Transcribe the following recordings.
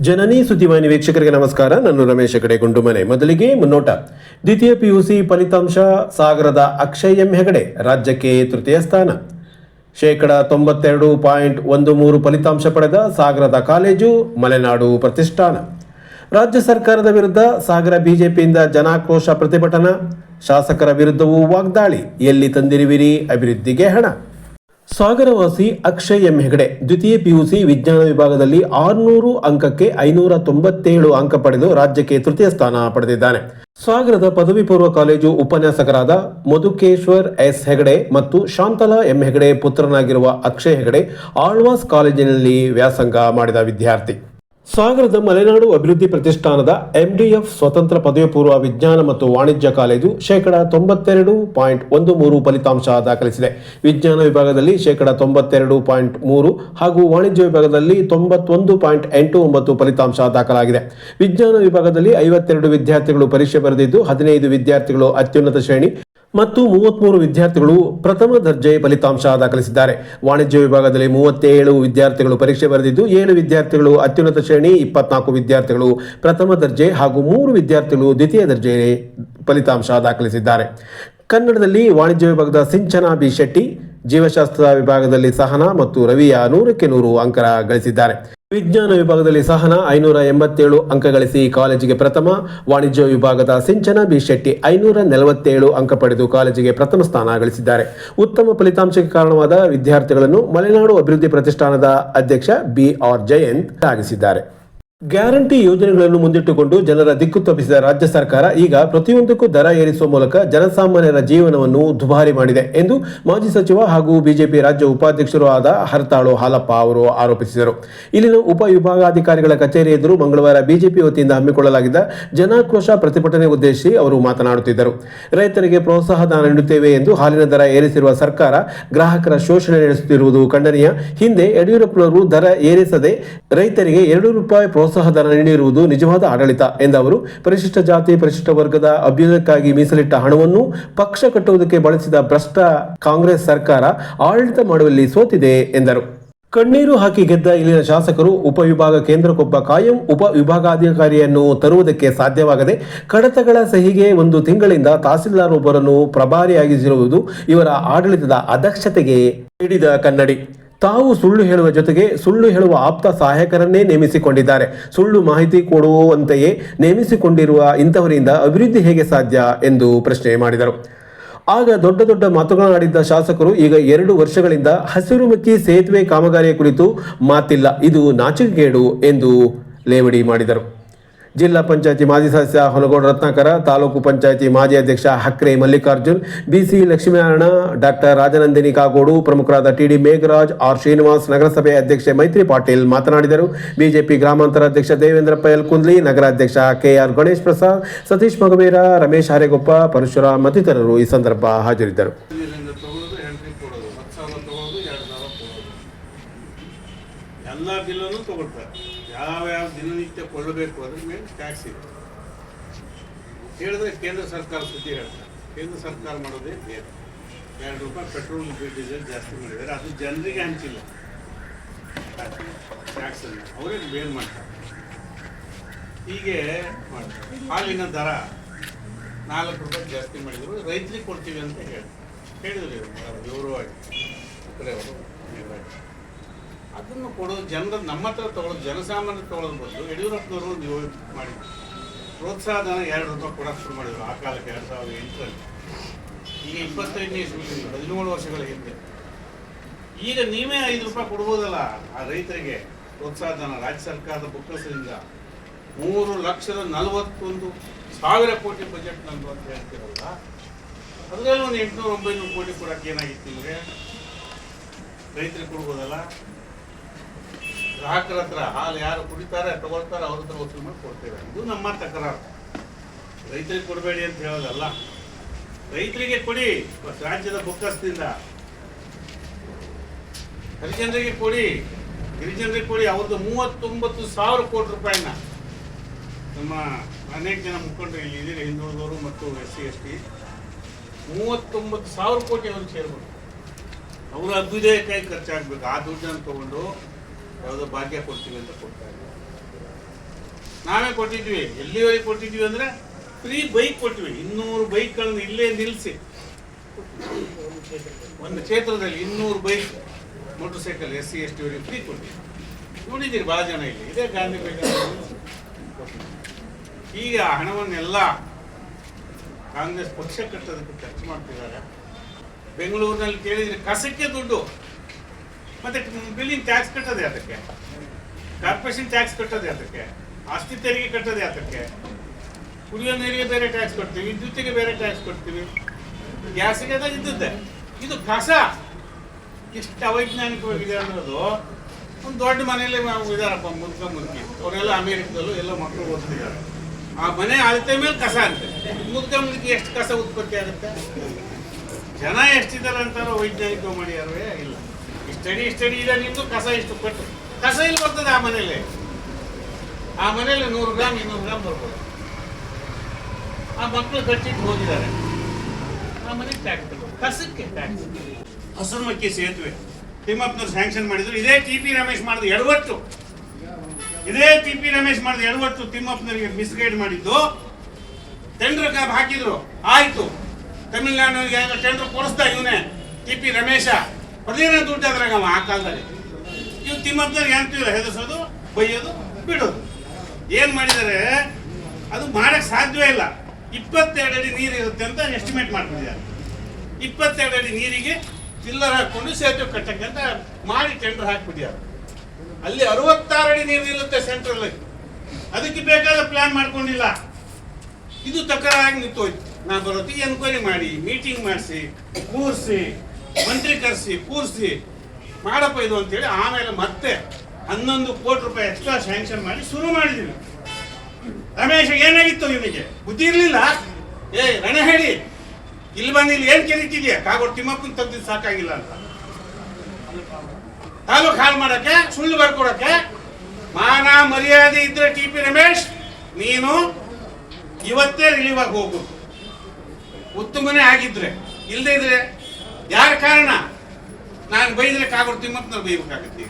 ಜನನಿ ಸುದ್ದಿವಾಹಿನಿ ವೀಕ್ಷಕರಿಗೆ ನಮಸ್ಕಾರ. ನಾನು ರಮೇಶ್ ಹೆಗಡೆ, ಗುಂಡುಮನೆ. ಮೊದಲಿಗೆ ಮುನ್ನೋಟ. ದ್ವಿತೀಯ ಪಿಯುಸಿ ಫಲಿತಾಂಶ ಸಾಗರದ ಅಕ್ಷಯ್ ಎಂ ಹೆಗಡೆ, ರಾಜ್ಯಕ್ಕೆ ತೃತೀಯ ಸ್ಥಾನ. ಶೇಕಡ ತೊಂಬತ್ತೆರಡು ಪಾಯಿಂಟ್ ಒಂದು ಮೂರು ಫಲಿತಾಂಶ ಪಡೆದ ಸಾಗರದ ಕಾಲೇಜು ಮಲೆನಾಡು ಪ್ರತಿಷ್ಠಾನ. ರಾಜ್ಯ ಸರ್ಕಾರದ ವಿರುದ್ಧ ಸಾಗರ ಬಿಜೆಪಿಯಿಂದ ಜನಾಕ್ರೋಶ ಪ್ರತಿಭಟನಾ. ಶಾಸಕರ ವಿರುದ್ಧವೂ ವಾಗ್ದಾಳಿ. ಎಲ್ಲಿ ತಂದಿರುವಿರಿ ಅಭಿವೃದ್ಧಿಗೆ ಹಣ? ಸಾಗರವಾಸಿ ಅಕ್ಷಯ್ ಎಂ ಹೆಗಡೆ, ದ್ವಿತೀಯ ಪಿಯುಸಿ ವಿಜ್ಞಾನ ವಿಭಾಗದಲ್ಲಿ ಆರುನೂರು ಅಂಕಕ್ಕೆ ಐನೂರ ತೊಂಬತ್ತೇಳು ಅಂಕ ಪಡೆದು ರಾಜ್ಯಕ್ಕೆ ತೃತೀಯ ಸ್ಥಾನ ಪಡೆದಿದ್ದಾನೆ. ಸಾಗರದ ಪದವಿ ಪೂರ್ವ ಕಾಲೇಜು ಉಪನ್ಯಾಸಕರಾದ ಮಧುಕೇಶ್ವರ್ ಎಸ್ ಹೆಗಡೆ ಮತ್ತು ಶಾಂತಲಾ ಎಂ ಹೆಗಡೆ ಪುತ್ರನಾಗಿರುವ ಅಕ್ಷಯ್ ಹೆಗಡೆ ಆಳ್ವಾಸ್ ಕಾಲೇಜಿನಲ್ಲಿ ವ್ಯಾಸಂಗ ಮಾಡಿದ ವಿದ್ಯಾರ್ಥಿ. ಸಾಗರದ ಮಲೆನಾಡು ಅಭಿವೃದ್ಧಿ ಪ್ರತಿಷ್ಠಾನದ ಎಂಡಿಎಫ್ ಸ್ವತಂತ್ರ ಪದವಿ ಪೂರ್ವ ವಿಜ್ಞಾನ ಮತ್ತು ವಾಣಿಜ್ಯ ಕಾಲೇಜು ಶೇಕಡ ತೊಂಬತ್ತೆರಡು ಪಾಯಿಂಟ್ ಒಂದು ಮೂರು ಫಲಿತಾಂಶ ದಾಖಲಿಸಿದೆ. ವಿಜ್ಞಾನ ವಿಭಾಗದಲ್ಲಿ ಶೇಕಡ ತೊಂಬತ್ತೆರಡು ಪಾಯಿಂಟ್ ಮೂರು ಹಾಗೂ ವಾಣಿಜ್ಯ ವಿಭಾಗದಲ್ಲಿ ತೊಂಬತ್ತೊಂದು ಪಾಯಿಂಟ್ ಎಂಟು ಒಂಬತ್ತು ಫಲಿತಾಂಶ ದಾಖಲಾಗಿದೆ. ವಿಜ್ಞಾನ ವಿಭಾಗದಲ್ಲಿ ಐವತ್ತೆರಡು ವಿದ್ಯಾರ್ಥಿಗಳು ಪರೀಕ್ಷೆ ಬರೆದಿದ್ದು ಹದಿನೈದು ವಿದ್ಯಾರ್ಥಿಗಳು ಅತ್ಯುನ್ನತ ಶ್ರೇಣಿ ಮತ್ತು ಮೂವತ್ಮೂರು ವಿದ್ಯಾರ್ಥಿಗಳು ಪ್ರಥಮ ದರ್ಜೆ ಫಲಿತಾಂಶ ದಾಖಲಿಸಿದ್ದಾರೆ. ವಾಣಿಜ್ಯ ವಿಭಾಗದಲ್ಲಿ ಮೂವತ್ತೇಳು ವಿದ್ಯಾರ್ಥಿಗಳು ಪರೀಕ್ಷೆ ಬರೆದಿದ್ದು, ಏಳು ವಿದ್ಯಾರ್ಥಿಗಳು ಅತ್ಯುನ್ನತ ಶ್ರೇಣಿ, ಇಪ್ಪತ್ನಾಲ್ಕು ವಿದ್ಯಾರ್ಥಿಗಳು ಪ್ರಥಮ ದರ್ಜೆ ಹಾಗೂ ಮೂರು ವಿದ್ಯಾರ್ಥಿಗಳು ದ್ವಿತೀಯ ದರ್ಜೆ ಫಲಿತಾಂಶ ದಾಖಲಿಸಿದ್ದಾರೆ. ಕನ್ನಡದಲ್ಲಿ ವಾಣಿಜ್ಯ ವಿಭಾಗದ ಸಿಂಚನಾ ಬಿ ಶೆಟ್ಟಿ, ಜೀವಶಾಸ್ತ್ರ ವಿಭಾಗದಲ್ಲಿ ಸಹನಾ ಮತ್ತು ರವಿಯ ನೂರಕ್ಕೆ ನೂರು ಅಂಕರ ಗಳಿಸಿದ್ದಾರೆ. ವಿಜ್ಞಾನ ವಿಭಾಗದಲ್ಲಿ ಸಹನ ಐನೂರ ಎಂಬತ್ತೇಳು ಅಂಕ ಗಳಿಸಿ ಕಾಲೇಜಿಗೆ ಪ್ರಥಮ, ವಾಣಿಜ್ಯ ವಿಭಾಗದ ಸಿಂಚನ ಬಿ ಶೆಟ್ಟಿ ಐನೂರ ನಲವತ್ತೇಳು ಅಂಕ ಪಡೆದು ಕಾಲೇಜಿಗೆ ಪ್ರಥಮ ಸ್ಥಾನ ಗಳಿಸಿದ್ದಾರೆ. ಉತ್ತಮ ಫಲಿತಾಂಶಕ್ಕೆ ಕಾರಣವಾದ ವಿದ್ಯಾರ್ಥಿಗಳನ್ನು ಮಲೆನಾಡು ಅಭಿವೃದ್ಧಿ ಪ್ರತಿಷ್ಠಾನದ ಅಧ್ಯಕ್ಷ ಬಿ ಆರ್ ಜಯಂತ್ ಶ್ಲಾಘಿಸಿದ್ದಾರೆ ಗ್ಯಾರಂಟಿ ಯೋಜನೆಗಳನ್ನು ಮುಂದಿಟ್ಟುಕೊಂಡು ಜನರ ದಿಕ್ಕು ತಪ್ಪಿಸಿದ ರಾಜ್ಯ ಸರ್ಕಾರ ಈಗ ಪ್ರತಿಯೊಂದಕ್ಕೂ ದರ ಏರಿಸುವ ಮೂಲಕ ಜನಸಾಮಾನ್ಯರ ಜೀವನವನ್ನು ದುಬಾರಿ ಮಾಡಿದೆ ಎಂದು ಮಾಜಿ ಸಚಿವ ಹಾಗೂ ಬಿಜೆಪಿ ರಾಜ್ಯ ಉಪಾಧ್ಯಕ್ಷರು ಆದ ಹರತಾಳು ಹಾಲಪ್ಪ ಅವರು ಆರೋಪಿಸಿದರು. ಇಲ್ಲಿನ ಉಪವಿಭಾಗಾಧಿಕಾರಿಗಳ ಕಚೇರಿ ಎದುರು ಮಂಗಳವಾರ ಬಿಜೆಪಿ ವತಿಯಿಂದ ಹಮ್ಮಿಕೊಳ್ಳಲಾಗಿದ್ದ ಜನಾಕ್ರೋಶ ಪ್ರತಿಭಟನೆ ಉದ್ದೇಶಿಸಿ ಅವರು ಮಾತನಾಡುತ್ತಿದ್ದರು. ರೈತರಿಗೆ ಪ್ರೋತ್ಸಾಹ ಧನ ನೀಡುತ್ತೇವೆ ಎಂದು ಹಾಲಿನ ದರ ಏರಿಸಿರುವ ಸರ್ಕಾರ ಗ್ರಾಹಕರ ಶೋಷಣೆ ನಡೆಸುತ್ತಿರುವುದು ಖಂಡನೀಯ. ಹಿಂದೆ ಯಡಿಯೂರಪ್ಪನವರು ದರ ಏರಿಸದೆ ರೈತರಿಗೆ ಎರಡು ರೂಪಾಯಿ ಪ್ರೋತ್ಸಾಹ ಧನ ನೀಡಿರುವುದು ನಿಜವಾದ ಆಡಳಿತ ಎಂದ ಅವರು, ಪರಿಶಿಷ್ಟ ಜಾತಿ, ಪರಿಶಿಷ್ಟ ವರ್ಗದ ಅಭ್ಯುದಯಕ್ಕಾಗಿ ಮೀಸಲಿಟ್ಟ ಹಣವನ್ನು ಪಕ್ಷ ಕಟ್ಟುವುದಕ್ಕೆ ಬಳಸಿದ ಭ್ರಷ್ಟ ಕಾಂಗ್ರೆಸ್ ಸರ್ಕಾರ ಆಡಳಿತ ಮಾಡುವಲ್ಲಿ ಸೋತಿದೆ ಎಂದರು. ಕಣ್ಣೀರು ಹಾಕಿ ಗೆದ್ದ ಇಲ್ಲಿನ ಶಾಸಕರು ಉಪವಿಭಾಗ ಕೇಂದ್ರಕ್ಕೊಬ್ಬ ಕಾಯಂ ಉಪ ವಿಭಾಗಾಧಿಕಾರಿಯನ್ನು ತರುವುದಕ್ಕೆ ಸಾಧ್ಯವಾಗದೆ ಕಡತಗಳ ಸಹಿಗೆ ಒಂದು ತಿಂಗಳಿಂದ ತಹಸೀಲ್ದಾರ್ ಒಬ್ಬರನ್ನು ಪ್ರಭಾರಿಯಾಗಿಸಿರುವುದು ಇವರ ಆಡಳಿತದ ಅಧ್ಯಕ್ಷತೆಗೆ ಹಿಡಿದ ಕನ್ನಡಿ. ತಾವು ಸುಳ್ಳು ಹೇಳುವ ಜೊತೆಗೆ ಸುಳ್ಳು ಹೇಳುವ ಆಪ್ತ ಸಹಾಯಕರನ್ನೇ ನೇಮಿಸಿಕೊಂಡಿದ್ದಾರೆ. ಸುಳ್ಳು ಮಾಹಿತಿ ಕೊಡುವಂತೆಯೇ ನೇಮಿಸಿಕೊಂಡಿರುವ ಇಂಥವರಿಂದ ಅಭಿವೃದ್ಧಿ ಹೇಗೆ ಸಾಧ್ಯ ಎಂದು ಪ್ರಶ್ನೆ ಮಾಡಿದರು. ಆಗ ದೊಡ್ಡ ದೊಡ್ಡ ಮಾತುಗಳನ್ನಾಡಿದ್ದ ಶಾಸಕರು ಈಗ ಎರಡು ವರ್ಷಗಳಿಂದ ಹಸಿರುಮಕ್ಕಿ ಸೇತುವೆ ಕಾಮಗಾರಿಯ ಕುರಿತು ಮಾತಿಲ್ಲ. ಇದು ನಾಚಿಕೆಗೇಡು ಎಂದು ಲೇವಡಿ ಮಾಡಿದರು. ಜಿಲ್ಲಾ ಪಂಚಾಯತಿ ಮಾಜಿ ಸದಸ್ಯ ಹೊಲಗೋಡು ರತ್ನಾಕರ, ತಾಲೂಕು ಪಂಚಾಯತಿ ಮಾಜಿ ಅಧ್ಯಕ್ಷ Hakre Mallikarjun, B C Lakshminarayan, doctor Rajanandini Kagodu, ಪ್ರಮುಖರಾದ ಟಿಡಿ ಮೇಘರಾಜ್, ಆರ್ ಶ್ರೀನಿವಾಸ್, ನಗರಸಭೆ ಅಧ್ಯಕ್ಷೆ ಮೈತ್ರಿ ಪಾಟೀಲ್ ಮಾತನಾಡಿದರು. ಬಿಜೆಪಿ ಗ್ರಾಮಾಂತರ ಅಧ್ಯಕ್ಷ ದೇವೇಂದ್ರಪ್ಪ ಯಲ್ಕುಂದ್ಲಿ ನಗರಾಧ್ಯಕ್ಷ ಕೆಆರ್ ಗಣೇಶ್ ಪ್ರಸಾದ್, ಸತೀಶ್ ಮಗಬೇರ ರಮೇಶ್ ಹರೇಗೊಪ್ಪ, ಪರಶುರಾಮ್ ಮತ್ತಿತರರು ಈ ಸಂದರ್ಭ ಹಾಜರಿದ್ದರು. ಎಲ್ಲ ಬಿಲ್ಲನ್ನು ತಗೊಳ್ತಾರೆ. ಯಾವ ಯಾವ ದಿನನಿತ್ಯ ಕೊಳ್ಳಬೇಕು ಅದ್ರ ಮೇಲೆ ಟ್ಯಾಕ್ಸ್ ಇದೆ. ಹೇಳಿದ್ರೆ ಕೇಂದ್ರ ಸರ್ಕಾರ ಸುದ್ದಿ ಹೇಳ್ತಾರೆ. ಕೇಂದ್ರ ಸರ್ಕಾರ ಮಾಡೋದೇ ಬೇರೆ. ಎರಡು ರೂಪಾಯಿ ಪೆಟ್ರೋಲ್ ಡೀಸೆಲ್ ಜಾಸ್ತಿ ಮಾಡಿದ್ದಾರೆ. ಅದು ಜನರಿಗೆ ಹಂಚಿಲ್ಲ ಟ್ಯಾಕ್ಸನ್ನು ಅವರೇ ಬೇರ್ ಮಾಡ್ತಾರೆ. ಹೀಗೆ ಮಾಡ್ತಾರೆ. ಹಾಲಿನ ದರ ನಾಲ್ಕು ರೂಪಾಯಿ ಜಾಸ್ತಿ ಮಾಡಿದ್ರು. ರೈತರಿಗೆ ಕೊಡ್ತೀವಿ ಅಂತ ಹೇಳಿ ಹೇಳಿದ್ರು ಇವರು. ಕಡೆ ಅವರು. ಅದನ್ನು ಕೊಡೋದು ಜನರ, ನಮ್ಮ ಹತ್ರ ತಗೊಳ್ಳೋದು ಜನಸಾಮಾನ್ಯರು ತಗೊಳ್ಳೋದು ಬದಲು ಯಡಿಯೂರಪ್ಪನವರು ನೀವು ಮಾಡಿ. ಪ್ರೋತ್ಸಾಹ ಧನ ಎರಡು ರೂಪಾಯಿ ಕೊಡೋಕೆ ಶುರು ಮಾಡಿದ್ರು ಆ ಕಾಲಕ್ಕೆ ಎರಡು ಸಾವಿರದ ಎಂಟರಲ್ಲಿ. ಈಗ ಇಪ್ಪತ್ತೈದನೇ ಇಸ್ವಿಯಲ್ಲಿ ಹದಿನೇಳು ವರ್ಷಗಳ ಹಿಂದೆ. ಈಗ ನೀವೇ ಐದು ರೂಪಾಯಿ ಕೊಡ್ಬೋದಲ್ಲ ಆ ರೈತರಿಗೆ ಪ್ರೋತ್ಸಾಹ ಧನ ರಾಜ್ಯ ಸರ್ಕಾರದ ಬೊಕ್ಕಸದಿಂದ ಮೂರು ಲಕ್ಷದ ನಲವತ್ತೊಂದು ಸಾವಿರ ಕೋಟಿ ಬಜೆಟ್ ನಂದು ಅಂತ ಹೇಳ್ತಿರಲ್ಲ, ಅದರಲ್ಲಿ ಒಂದು ಎಂಟುನೂರು ಒಂಬೈನೂರು ಕೋಟಿ ಕೊಡಕ್ಕೆ ಏನಾಗಿತ್ತು ನಿಮಗೆ ರೈತರಿಗೆ ಕೊಡ್ಬೋದಲ್ಲ ಗ್ರಾಹಕರ ಹತ್ರ ಹಾಲು ಯಾರು ಕುಡಿತಾರೆ, ತಗೊಳ್ತಾರೆ, ಅವ್ರ ಹತ್ರ ವಸೂಲು ಮಾಡಿ ಕೊಡ್ತೇವೆ. ಇದು ನಮ್ಮ ತಕರಾರು. ರೈತರಿಗೆ ಕೊಡಬೇಡಿ ಅಂತ ಹೇಳೋದಲ್ಲ. ರೈತರಿಗೆ ಕೊಡಿ ರಾಜ್ಯದ ಬೊಕ್ಕಸದಿಂದ ಹರಿಜನರಿಗೆ ಕೊಡಿ, ಗಿರಿಜನರಿಗೆ ಕೊಡಿ, ಅವ್ರದ್ದು ಮೂವತ್ತೊಂಬತ್ತು ಸಾವಿರ ಕೋಟಿ ರೂಪಾಯಿನ. ನಮ್ಮ ಅನೇಕ ಜನ ಮುಖಂಡರು ಇಲ್ಲಿ ಇದ್ದೀರಿ ಹಿಂದುಳಿದವರು ಮತ್ತು ಎಸ್ ಸಿ ಎಸ್ ಟಿ ಮೂವತ್ತೊಂಬತ್ತು ಸಾವಿರ ಕೋಟಿ ಅವ್ರಿಗೆ ಸೇರ್ಬೋದು. ಅವರ ಅಭ್ಯುದಯಕ್ಕಾಗಿ ಖರ್ಚಾಗಬೇಕು. ಆ ದುಡ್ಡನ್ನು ತಗೊಂಡು ಯಾವುದೋ ಭಾಗ್ಯ ಕೊಡ್ತೀವಿ ಅಂತ ಕೊಡ್ತಾ ಇಲ್ಲ. ನಾವೇ ಕೊಟ್ಟಿದ್ವಿ. ಎಲ್ಲಿವರೆಗೆ ಕೊಟ್ಟಿದ್ವಿ ಅಂದ್ರೆ ಫ್ರೀ ಬೈಕ್ ಕೊಟ್ವಿ ಇನ್ನೂರು ಬೈಕ್ಗಳನ್ನು ಇಲ್ಲೇ ನಿಲ್ಲಿಸಿ ಒಂದು ಕ್ಷೇತ್ರದಲ್ಲಿ ಇನ್ನೂರು bike motorcycle S C S T ಅವರಿಗೆ ಫ್ರೀ ಕೊಟ್ಟಿವಿ. ನೋಡಿದ್ದೀರಿ ಭಾಳ ಜನ ಇಲ್ಲಿ. ಇದೇ ಗಾಂಧಿ ಬೈಕ್ ಈಗ ಹಣವನ್ನೆಲ್ಲ ಕಾಂಗ್ರೆಸ್ ಪಕ್ಷ ಕಟ್ಟೋದಕ್ಕೆ ಖರ್ಚು ಮಾಡ್ತಿದ್ದಾರೆ. ಬೆಂಗಳೂರಿನಲ್ಲಿ ಕೇಳಿದ್ರೆ ಕಸಕ್ಕೆ ದುಡ್ಡು. ಮತ್ತೆ ಬಿಲ್ಲಿಂಗ್ ಟ್ಯಾಕ್ಸ್ ಕಟ್ಟೋದೇ ಅದಕ್ಕೆ. ಕಾರ್ಪೊರೇಷನ್ ಟ್ಯಾಕ್ಸ್ ಕಟ್ಟೋದೇ ಅದಕ್ಕೆ. ಆಸ್ತಿ ತೆರಿಗೆ ಕಟ್ಟೋದೇ ಅದಕ್ಕೆ. ಕುಡಿಯೋ ನೀರಿಗೆ ಬೇರೆ ಟ್ಯಾಕ್ಸ್ ಕೊಡ್ತೀವಿ, ವಿದ್ಯುತ್ತಿಗೆ ಬೇರೆ ಟ್ಯಾಕ್ಸ್ ಕೊಡ್ತೀವಿ. ಗ್ಯಾಸಿಗೆ ಅದ ಇದ್ದದ್ದೆ. ಇದು ಕಸ. ಎಷ್ಟು ಅವೈಜ್ಞಾನಿಕವಾಗಿದೆ ಅನ್ನೋದು ಒಂದು ದೊಡ್ಡ ಮನೆಯಲ್ಲಿ ಇದಾರಪ್ಪ, ಮುದ್ಕ ಮುದುಕಿ. ಅವರೆಲ್ಲ ಅಮೇರಿಕದಲ್ಲೂ ಎಲ್ಲ ಮಕ್ಕಳು ಓದ್ತಿದ್ದಾರೆ. ಆ ಮನೆ ಅಳತೆ ಮೇಲೆ ಕಸ ಅಂತೆ. ಮುದ್ಕ ಮುದುಕಿ ಎಷ್ಟು ಕಸ ಉತ್ಪತ್ತಿ ಆಗುತ್ತೆ? ಜನ ಎಷ್ಟಿದ್ದಾರೆ ಅಂತಾರೋ ವೈಜ್ಞಾನಿಕ ಮಾಡ್ಯಾರವೇ ಇಲ್ಲ. ಸ್ಟಡಿ ಸ್ಟಡಿ ಇದೆ ನಿಂತು ಕಸ ಇಷ್ಟು ಕೊಟ್ಟು. ಕಸ ಇಲ್ಲಿ ಬರ್ತದೆ ಆ ಮನೇಲಿ ಆ ಮನೇಲಿ ನೂರು ಗ್ರಾಮ್, ಇನ್ನೂರು ಗ್ರಾಮ್ ಬರ್ಬೋದು. ಆ ಮಕ್ಕಳು ಕಟ್ಟಿಟ್ಟು ಹೋಗಿದ್ದಾರೆ ಆ ಮನೆಗೆ ಟ್ಯಾಕ್ಸ್ ಕಸಕ್ಕೆ ಟ್ಯಾಕ್ಸ್ ಹಸುಮಕ್ಕಿ ಸೇತುವೆ. ತಿಮ್ಮಪ್ಪನವ್ರು ಸ್ಯಾಂಕ್ಷನ್ ಮಾಡಿದ್ರು. ಇದೇ ಟಿ ಪಿ ರಮೇಶ್ ಮಾಡಿದ ಎಡವಟ್ಟು. ಇದೇ ಟಿ ಪಿ ರಮೇಶ್ ಮಾಡಿದ ಎಡವಟ್ಟು ತಿಮ್ಮಪ್ಪನವರಿಗೆ ಮಿಸ್ಗೈಡ್ ಮಾಡಿದ್ದು. ಟೆಂಡರ್ ಹಾಕಿದ್ರು. ಆಯ್ತು. ತಮಿಳ್ನಾಡಿನವ್ರಿಗೆ ಟೆಂಡರ್ ಕೊಡಿಸ್ದ ಇವನೇ. T P Ramesh. ಅದೇನೋ ದುಡ್ಡು ಅದ್ರಾಗ ಅವ, ಆ ಕಾಲದಲ್ಲಿ. ಇವ್ ತಿಮ್ಮಪ್ಪನವ್ರಿಗೆ ಅಂತೀವಿಲ್ಲ, ಹೆದರ್ಸೋದು, ಬೈಯೋದು, ಬಿಡೋದು. ಏನ್ ಮಾಡಿದರೆ, ಅದು ಮಾಡಕ್ ಸಾಧ್ಯವೇ ಇಲ್ಲ. ಇಪ್ಪತ್ತೆರಡು ಅಡಿ ನೀರು ಇರುತ್ತೆ ಅಂತ ಎಸ್ಟಿಮೇಟ್ ಮಾಡ್ತಿದ್ದಾರೆ. ಇಪ್ಪತ್ತೆರಡು ಅಡಿ ನೀರಿಗೆ ಚಿಲ್ಲರ್ ಹಾಕೊಂಡು ಸೇತುವೆ ಕಟ್ಟಕ್ಕೆ ಅಂತ ಮಾಡಿ ಟೆಂಡರ್ ಹಾಕ್ಬಿಟ್ಟಿದ್ದಾರೆ. ಅಲ್ಲಿ ಅರವತ್ತಾರು ಅಡಿ ನೀರು ನಿಲ್ಲುತ್ತೆ ಸೆಂಟ್ರಲ್ ಅದಕ್ಕೆ ಬೇಕಾದ ಪ್ಲಾನ್ ಮಾಡ್ಕೊಂಡಿಲ್ಲ. ಇದು ತಕರಾಗಿ ನಿಂತೋಯ್ತು. ನಾ ಬರೋತ್ತಿಗೆ ಎನ್ಕ್ವೈರಿ ಮಾಡಿ ಮೀಟಿಂಗ್ ಮಾಡಿಸಿ, ಕೂರಿಸಿ ಮಂತ್ರಿ ಕರೆಸಿ, ಕೂರಿಸಿ, ಮಾಡಪ್ಪ ಇದು ಅಂತೇಳಿ ಆಮೇಲೆ ಮತ್ತೆ ಹನ್ನೊಂದು ಕೋಟಿ ರೂಪಾಯಿ ಎಕ್ಸ್ಟ್ರಾ ಸ್ಯಾಂಕ್ಷನ್ ಮಾಡಿ ಶುರು ಮಾಡಿದ್ದೀವಿ. ರಮೇಶ್, ಏನಾಗಿತ್ತು ನಿಮಗೆ? ಬುದ್ಧಿ ಇರಲಿಲ್ಲ? ಏ, ರಣ ಹೇಳಿ. ಇಲ್ಲಿ ಬಂದು ಇಲ್ಲಿ ಏನು ಕೆರಿತಿದ್ಯಾ? ಕಾಗೋಡು ತಿಮ್ಮಪ್ಪನ ತಂದಿದ್ದು ಸಾಕಾಗಿಲ್ಲ ಅಂತ. ತಾಲೂಕು ಹಾಳು ಮಾಡೋಕ್ಕೆ ಸುಳ್ಳು ಬರ್ಕೊಡಕ್ಕೆ ಮಾನ ಮರ್ಯಾದೆ ಇದ್ರೆ ಟಿ ಪಿ ರಮೇಶ್, ನೀನು ಇವತ್ತೇ ರಿಲೀವ್ ಆಗಿ ಹೋಗು. ಉತ್ತಮನೇ ಆಗಿದ್ರೆ. ಇಲ್ಲದೇ ಇದ್ರೆ ಯಾರ ಕಾರಣ? ನಾನು ಬೈದ್ರೆ ಕಾಗೋಡು ತಿಮ್ಮಪ್ಪನವ್ರು ಬೈಬೇಕಾಗತ್ತೆ.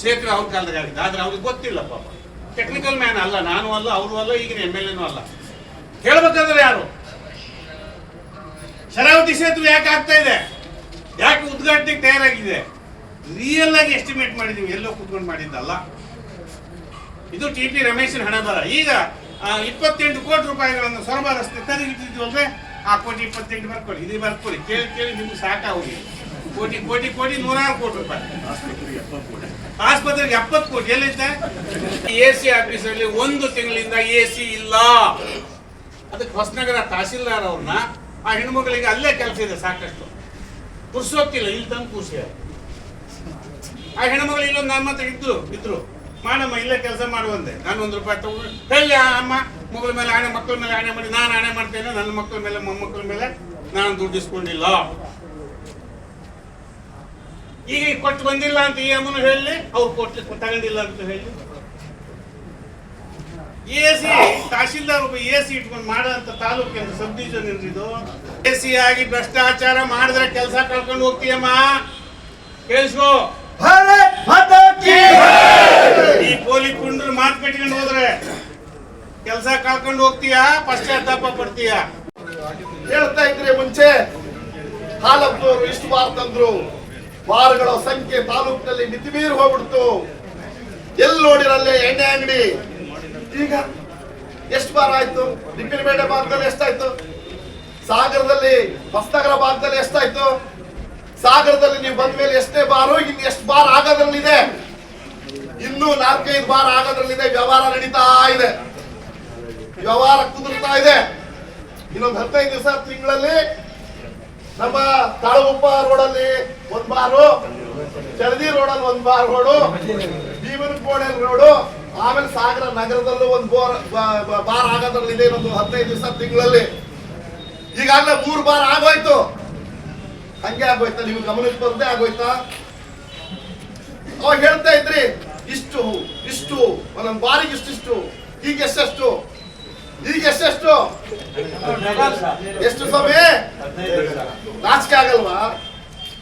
ಸೇತುವೆ ಅವ್ರ ಕಾಲದಾಗ ಆಗಿದೆ ಆದ್ರೆ ಅವ್ರಿಗೆ ಗೊತ್ತಿಲ್ಲ ಪಾಪ. ಟೆಕ್ನಿಕಲ್ ಮ್ಯಾನ್ ಅಲ್ಲ. ನಾನು ಅಲ್ಲ, ಅವರು ಅಲ್ಲ, ಈಗಿನ ಎಂ ಎಲ್ ಎನೂ ಅಲ್ಲ. ಹೇಳ್ಬೇಕಾದ್ರೆ ಯಾರು? ಶರಾವತಿ ಸೇತುವೆ ಯಾಕೆ ಆಗ್ತಾ ಇದೆ? ಯಾಕೆ ಉದ್ಘಾಟನೆಗೆ ತಯಾರಾಗಿದೆ? ರಿಯಲ್ ಆಗಿ ಎಸ್ಟಿಮೇಟ್ ಮಾಡಿದೀವಿ. ಎಲ್ಲೋ ಕೂತ್ಕೊಂಡು ಮಾಡಿದ್ದಲ್ಲ. ಇದು ಟಿ ಪಿ ರಮೇಶನ್ ಹಣ ಬರ ಈಗ ಇಪ್ಪತ್ತೆಂಟು ಕೋಟಿ ರೂಪಾಯಿಗಳನ್ನು ಸೊರಬ ರಸ್ತೆ ತೆಗೆದಿಟ್ಟಿದ್ವಲ್ವೇ ಆ ಕೋಟಿ ಇಪ್ಪತ್ತೆಂಟು ಬರ್ಕೊಳ್ಳಿ, ಇದು ಬರ್ಕೊಳ್ಳಿ. ಕೇಳಿ ಕೇಳಿ ನಿಮ್ಗೆ ಸಾಕಾಗಿ ಕೋಟಿ ಕೋಟಿ ಕೋಟಿ, ನೂರಾರು ಕೋಟಿ ರೂಪಾಯಿ. ಆಸ್ಪತ್ರೆಗೆ ಎಪ್ಪತ್ತು ಕೋಟಿ, ಎಲ್ಲಿದೆ? ಎ ಸಿ ಆಫೀಸಲ್ಲಿ ಒಂದು ತಿಂಗಳಿಂದ ಎ ಸಿ ಇಲ್ಲ. ಅದಕ್ಕೆ ಹೊಸನಗರ ತಹಸೀಲ್ದಾರ್ ಅವ್ರನ್ನ ಆ ಹೆಣ್ಮಕ್ಳಿಗೆ ಅಲ್ಲೇ ಕೆಲಸ ಇದೆ ಸಾಕಷ್ಟು. ಪುರ್ಸೋಗ್ತಿಲ್ಲ ಇಲ್ಲಿ ತಂದು ಕೂರ್ಸಿ ಆ ಹೆಣ್ಮಗಳು ಇಲ್ಲೊಂದು ನನ್ನ ಮಾತ್ರ ಇದ್ರು ಇದ್ರು. ಮಾಡಮ್ಮ ಇಲ್ಲೇ ಕೆಲಸ ಮಾಡುವಂತೆ. ನಾನು ಒಂದು ರೂಪಾಯಿ ತಗೊಂಡು ಆ ಅಮ್ಮ ಮಗಳ ಮೇಲೆ ಆಣೆ ಮಕ್ಕಳ ಮೇಲೆ ಆಣೆ ಮಾಡಿ ನಾನು ಆಣೆ ಮಾಡ್ತೇನೆ ನನ್ನ ಮಕ್ಕಳ ಮೇಲೆ ಮೊಮ್ಮಕ್ಕಳ ಮೇಲೆ ನಾನು ದುಡ್ಡಿಸ್ಕೊಂಡಿಲ್ಲ. ಈಗ ಈಗ ಕೊಟ್ಟು ಬಂದಿಲ್ಲ ಅಂತ ಈ ಅಮ್ಮನು ಹೇಳಿ ಅವ್ರು ಕೊಟ್ಟು ತಗೊಂಡಿಲ್ಲ ಅಂತ ಹೇಳಿ. ಎ ಸಿ ತಹಶೀಲ್ದಾರ್ ಒಬ್ಬ ಎ ಸಿ ಇಟ್ಕೊಂಡು ಮಾಡೋಂಥ ತಾಲೂಕಿನ ಸಬ್ ಡಿವಿಷನ್ ಇದು ಎ ಸಿ ಆಗಿ ಭ್ರಷ್ಟಾಚಾರ ಮಾಡಿದ್ರೆ ಕೆಲಸ ಕಳ್ಕೊಂಡು ಹೋಗ್ತೀಯಮ್ಮ? ಕೇಳಿಸ್ಕೋ. ಭಾರತ್ ಮಾತಾ ಕಿ ಈ ಪೋಲಿ ಕುಂಡ್ರು ಮಾತು ಕಟ್ಕೊಂಡು ಹೋದ್ರೆ ಕೆಲಸ ಕಳ್ಕೊಂಡು ಹೋಗ್ತೀಯಾ? ಪಶ್ಚಾತ್ತಾಪ ಪಡ್ತೀಯ? ಹೇಳ್ತಾ ಇದ್ರೆ ಮುಂಚೆ ಹಾಲಪ್ಪನವರು ಇಷ್ಟು ಬಾರ್ ತಂದ್ರು. ಬಾರ್ಗಳ ಸಂಖ್ಯೆ ತಾಲೂಕಿನಲ್ಲಿ ಮಿತಿಮೀರಿ ಹೋಗ್ಬಿಡ್ತು. ಎಲ್ಲಿ ನೋಡಿರಲ್ಲೇ ಎಣ್ಣೆ ಅಂಗಡಿ? ಈಗ ಎಷ್ಟು ಬಾರ್ ಆಯ್ತು? ರಿಪಿನಬೇಡ ಭಾಗದಲ್ಲಿ ಎಷ್ಟಾಯ್ತು? ಸಾಗರದಲ್ಲಿ, ಹೊಸನಗರ ಭಾಗದಲ್ಲಿ ಎಷ್ಟಾಯ್ತು? ಸಾಗರದಲ್ಲಿ ನೀವು ಬಂದ ಮೇಲೆ ಎಷ್ಟೇ ಬಾರು ಇನ್ನು ಎಷ್ಟು ಬಾರ್ ಆಗೋದ್ರಲ್ಲಿದೆ. ಇನ್ನೂ ನಾಲ್ಕೈದು ಬಾರ್ ಆಗೋದ್ರಲ್ಲಿದೆ, ವ್ಯವಹಾರ ನಡೀತಾ ಇದೆ. ವ್ಯವಹಾರ ಕುದುರ್ತಾ ಇದೆ. ಇನ್ನೊಂದು ಹದಿನೈದು ದಿವಸ ತಿಂಗಳಲ್ಲಿ ನಮ್ಮ ತಾಳಗುಪ್ಪ ರೋಡಲ್ಲಿ ಒಂದ್ ಬಾರು, ಚಳದಿ ರೋಡಲ್ಲಿ ಒಂದ್ ಬಾರ್ ರೋಡು ಭೀಮನಕೋಣೆ ರೋಡು, ಆಮೇಲೆ ಸಾಗರ ನಗರದಲ್ಲೂ ಒಂದು ಬೋರ್ ಬಾರ್ ಆಗೋದ್ರಲ್ಲಿದೆ ಇನ್ನೊಂದು ಹದಿನೈದು ದಿವಸ ತಿಂಗಳಲ್ಲಿ. ಈಗಾಗಲೇ ಮೂರು ಬಾರ್ ಆಗೋಯ್ತು. ಹಂಗೆ ಆಗೋಯ್ತಾ? ನೀವು ಗಮನಕ್ಕೆ ಬಂದೇ ಆಗೋಯ್ತಾ? ಅವಾಗ ಹೇಳ್ತಾ ಇದ್ರಿ ಇಷ್ಟು ಇಷ್ಟು, ಒಂದೊಂದು ಬಾರಿಗೆ ಇಷ್ಟಿಷ್ಟು ಈಗ ಎಷ್ಟೆಷ್ಟು? ಈಗ ಎಷ್ಟೆಷ್ಟು? ಎಷ್ಟು ಸಮಯ ನಾಚಿಕೆ ಆಗಲ್ವಾ?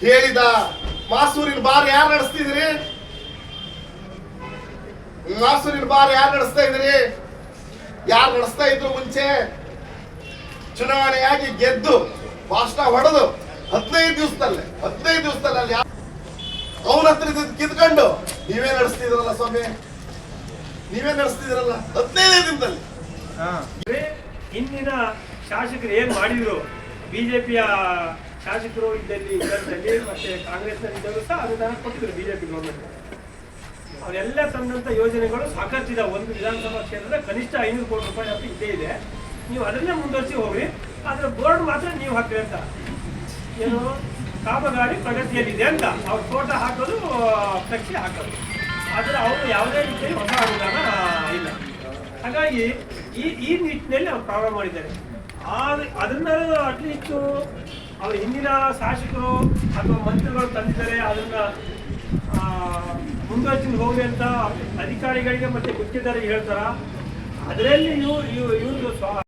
ಹೇಳಿದ ಮಾಸೂರಿನ ಬಾರ್ ಯಾರು ನಡೆಸ್ತಿದ್ರಿ? ಮಾಸೂರಿನ ಬಾರ್ ಯಾರು ನಡೆಸ್ತಾ ಇದ್ರಿ? ಯಾರು ನಡೆಸ್ತಾ ಇದ್ರು ಮುಂಚೆ? ಚುನಾವಣೆಯಾಗಿ ಗೆದ್ದು, ಭಾಷಣ ಹೊಡೆದು ಹದಿನೈದು ದಿವಸದಲ್ಲೇ, ಹದಿನೈದು ದಿವಸದಲ್ಲಿ ಅಲ್ಲಿ ಅವನ ಹತ್ರ ಕಿತ್ಕೊಂಡು ನೀವೇ ನಡೆಸ್ತಿದ್ರಲ್ಲ ಸ್ವಾಮಿ. ನೀವೇ ನಡೆಸ್ತಿದ್ರಲ್ಲ ಹದಿನೈದೇ ದಿನದಲ್ಲಿ. ಇಂದಿನ ಶಾಸಕರು ಏನ್ ಮಾಡಿದ್ರು? ಬಿಜೆಪಿಯ ಶಾಸಕರು ಇದ್ದಲ್ಲಿ ಉತ್ತರದಲ್ಲಿ ಮತ್ತೆ ಕಾಂಗ್ರೆಸ್ನಲ್ಲಿ ಇದ್ದರೂ ಸಹ ಅನುದಾನ ಕೊಟ್ಟಿದ್ರು ಬಿಜೆಪಿ ಗೌರ್ಮೆಂಟ್ ಅವರೆಲ್ಲ ತಂದಂತ ಯೋಜನೆಗಳು ಸಾಕಷ್ಟಿದೆ ಒಂದು ವಿಧಾನಸಭಾ ಕ್ಷೇತ್ರದ ಕನಿಷ್ಠ ಐನೂರು ಕೋಟಿ ರೂಪಾಯಿ ಅಂತ ಇದ್ದೇ ಇದೆ. ನೀವು ಅದನ್ನೇ ಮುಂದುವರಿಸಿ ಹೋಗ್ರಿ. ಆದ್ರೆ ಬೋರ್ಡ್ ಮಾತ್ರ ನೀವು ಹಾಕ್ರಿ ಅಂತ. ಏನು? ಕಾಮಗಾರಿ ಪ್ರಗತಿಯಲ್ಲಿದೆ ಅಂತ ಅವ್ರು ಫೋಟೋ ಹಾಕೋದು, ಫ್ಲೆಕ್ಸಿ ಹಾಕೋದು. ಆದರೆ ಅವರು ಯಾವುದೇ ರೀತಿಯಲ್ಲಿ ಹೊಸ ಅನುದಾನ ಇಲ್ಲ. ಹಾಗಾಗಿ ಈ ಈ ನಿಟ್ಟಿನಲ್ಲಿ ಅವ್ರು ಪ್ರಾರಂಭ ಮಾಡಿದ್ದಾರೆ. ಅದನ್ನ ಅಟ್ಲೀಸ್ಟ್ ಅವ್ರ ಹಿಂದಿನ ಶಾಸಕರು ಅಥವಾ ಮಂತ್ರಿಗಳು ತಂದಿದ್ದಾರೆ, ಅದನ್ನ ಮುಂದುವರಿಸಿಕೊಂಡು ಹೋಗಿ ಅಂತ ಅಧಿಕಾರಿಗಳಿಗೆ ಮತ್ತೆ ಗುತ್ತಿಗೆದಾರರಿಗೆ ಹೇಳ್ತಾರ. ಅದರಲ್ಲಿ ಇವ್ರು ಇವ್ರದ್ದು